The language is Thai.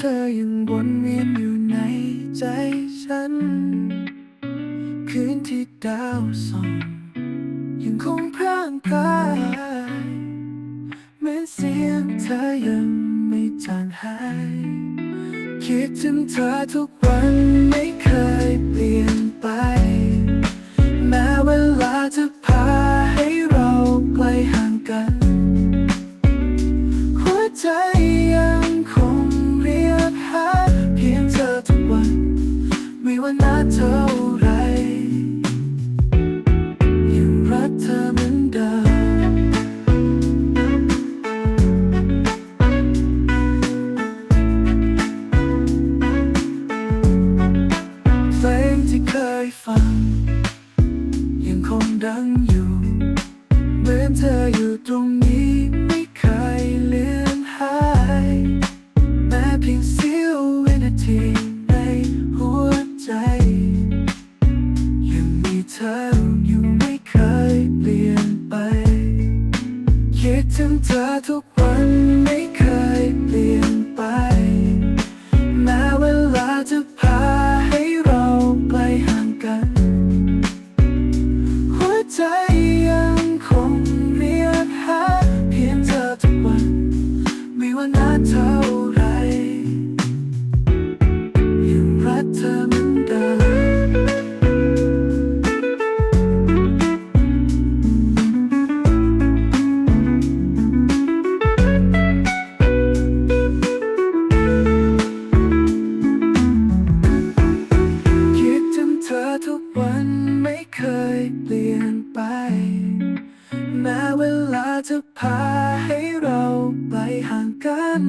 เธอยังวนเวียนอยู่ในใจฉัน คืนที่ดาวส่องยังคงพร่างพรายเมือเสียงเธอยังไม่จางหาย คิดถึงเธอทุกวันไม่เคย ยังคงดังอยู่ เหมือนเธออยู่ตรงนี้ไม่เคยเลือนหาย แม้เพียงเสี้ยววินาทีในหัวใจ ยังมีเธออยู่ไม่เคยเปลี่ยนไป คิดถึงเธอทุกวันไม่เคยเปลี่ยนไป แม้เวลาจะ ใจยังคงเรียกหาเพียงเธอทุกวัน ไม่ว่านานเท่าไรยังรักเธอเหมือนเดิมคิดถึงเธอทุกวันไม่เคยเปลี่ยน พาให้เราไปห่างกัน